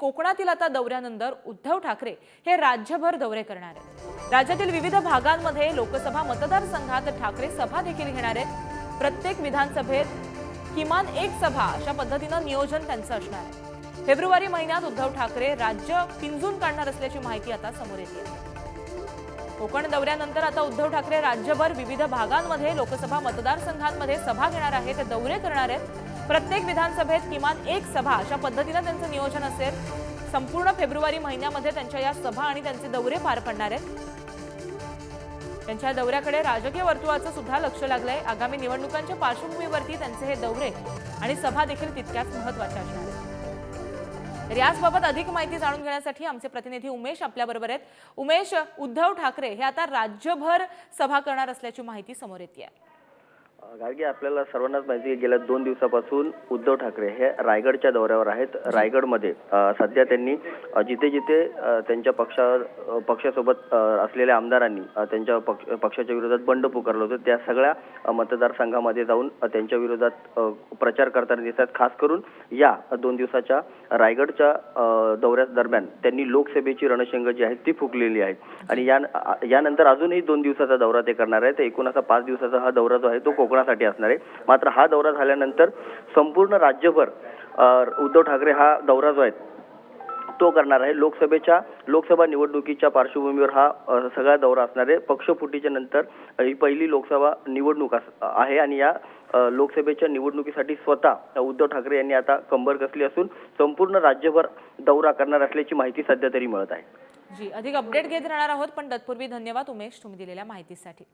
कोकणातील आता दौऱ्यानंतर उद्धव ठाकरे हे राज्यभर दौरे करणार आहेत. राज्यातील विविध भागांमध्ये लोकसभा मतदारसंघात ठाकरे सभा देखील घेणार आहेत. प्रत्येक विधानसभेत किमान एक सभा अशा पद्धतीनं नियोजन त्यांचं असणार आहे. फेब्रुवारी महिन्यात उद्धव ठाकरे राज्य पिंजून काढणार असल्याची माहिती आता समोर येते. कोकण दौऱ्यानंतर आता उद्धव ठाकरे राज्यभर विविध भागांमध्ये लोकसभा मतदारसंघांमध्ये सभा घेणार आहेत दौरे करणार आहेत. प्रत्येक विधानसभेत किमान एक सभा अशा पद्धतीनं त्यांचं नियोजन असेल. संपूर्ण फेब्रुवारी महिन्यामध्ये त्यांच्या या सभा आणि त्यांचे दौरे पार पडणार आहेत. त्यांच्या दौऱ्याकडे राजकीय वर्तुळाचं सुद्धा लक्ष लागलंय. आगामी निवडणुकांच्या पार्श्वभूमीवरती त्यांचे हे दौरे आणि सभा देखील तितक्याच महत्त्वाच्या असणार आहेत. याचबाबत अधिक माहिती जाणून घेण्यासाठी आमचे प्रतिनिधी उमेश आपल्याबरोबर आहेत. उमेश उद्धव ठाकरे हे आता राज्यभर सभा करणार असल्याची माहिती समोर येते आहे गाडगे आपल्याला सर्वांनाच माहिती आहे गेल्या दोन दिवसापासून उद्धव ठाकरे हे रायगडच्या दौऱ्यावर आहेत. रायगडमध्ये सध्या त्यांनी जिथे जिथे त्यांच्या पक्षा पक्षासोबत असलेल्या आमदारांनी त्यांच्या पक्ष पक्षाच्या विरोधात बंड पुकारलं होतं त्या सगळ्या मतदारसंघामध्ये जाऊन त्यांच्या विरोधात प्रचार करताना दिसतात. खास करून या दोन दिवसाच्या रायगडच्या दौऱ्या दरम्यान त्यांनी लोकसभेची रणशिंग जी आहे ती फुकलेली आहे. आणि या यानंतर अजूनही दोन दिवसाचा दौरा ते करणार आहेत. एकूण असा पाच दिवसाचा हा दौरा जो आहे तो कोकणासाठी असणार आहे. मात्र हा दौरा झाल्यानंतर संपूर्ण राज्यभर उद्धव ठाकरे हा दौरा जो आहे तो करणार आहे. लोकसभेच्या लोकसभा निवडणुकीच्या पार्श्वभूमीवर हा सगळा दौरा असणार आहे. पक्षफुटीच्या नंतर ही पहिली लोकसभा निवडणूक आहे आणि या लोकसभेच्या निवडणुकीसाठी स्वतः उद्धव ठाकरे यांनी आता कंबर कसली असून संपूर्ण राज्यभर दौरा करणार असल्याची माहिती सध्या तरी मिळत आहे. जी अधिक अपडेट घेत राहणार आहोत पण तत्पूर्वी धन्यवाद उमेश तुम्ही दिलेल्या माहितीसाठी.